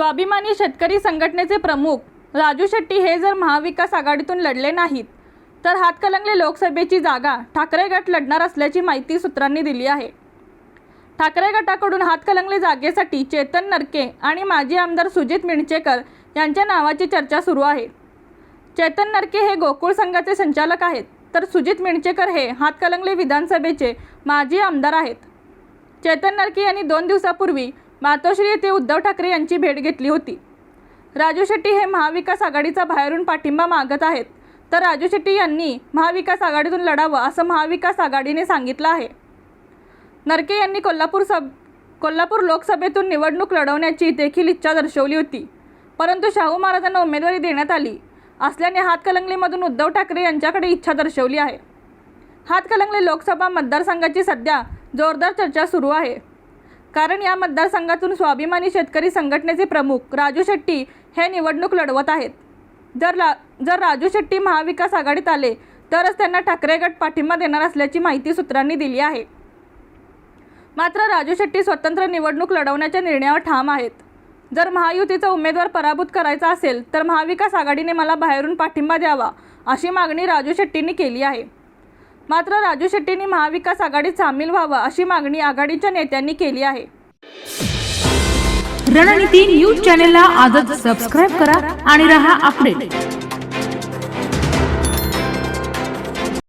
स्वाभिमानी शेतकरी संघटनेचे प्रमुख राजू शेट्टी हे जर महाविकास आघाडीतून लढले नाहीत तर हातकलंगले लोकसभेची जागा ठाकरे गट लढणार असल्याची माहिती सूत्रांनी दिली आहे. ठाकरे गटाकडून हातकलंगले जागेसाठी चेतन नरके आणि माजी आमदार सुजित मिणचेकर यांच्या नावाची चर्चा सुरू आहे. चेतन नरके हे गोकुळ संघाचे संचालक आहेत तर सुजित मिणचेकर हे हातकलंगले विधानसभेचे माजी आमदार आहेत. चेतन नरके यांनी दोन दिवसापूर्वी मातोश्री येथे उद्धव ठाकरे यांची भेट घेतली होती. राजू शेट्टी हे महाविकास आघाडीचा बाहेरून पाठिंबा मागत आहेत. तर राजू शेट्टी यांनी महाविकास आघाडीतून लढावं असं महाविकास आघाडीने सांगितलं आहे. नरके यांनी कोल्हापूर सब कोल्हापूर लोकसभेतून निवडणूक लढवण्याची देखील इच्छा दर्शवली होती. परंतु शाहू महाराजांना उमेदवारी देण्यात आली असल्याने हातकलंगलीमधून उद्धव ठाकरे यांच्याकडे इच्छा दर्शवली आहे. हातकलंगले लोकसभा मतदारसंघाची सध्या जोरदार चर्चा सुरू आहे. कारण या मतदारसंघातून स्वाभिमानी शेतकरी संघटनेचे प्रमुख राजू शेट्टी हे निवडणूक लढवत आहेत. जर ला जर राजू शेट्टी महाविकास आघाडीत आले तरच त्यांना ठाकरे गट पाठिंबा देणार असल्याची माहिती सूत्रांनी दिली आहे. मात्र राजू शेट्टी स्वतंत्र निवडणूक लढवण्याच्या निर्णयावर ठाम आहेत. जर महायुतीचा उमेदवार पराभूत करायचा असेल तर महाविकास आघाडीने मला बाहेरून पाठिंबा द्यावा अशी मागणी राजू शेट्टींनी केली आहे. मात्र राजू शेट्टींनी महाविकास आघाडीत सामील व्हावं अशी मागणी आघाडीच्या नेत्यांनी केली आहे. रणनीती न्यूज चॅनेलला आजच सबस्क्राईब करा आणि रहा अपडेट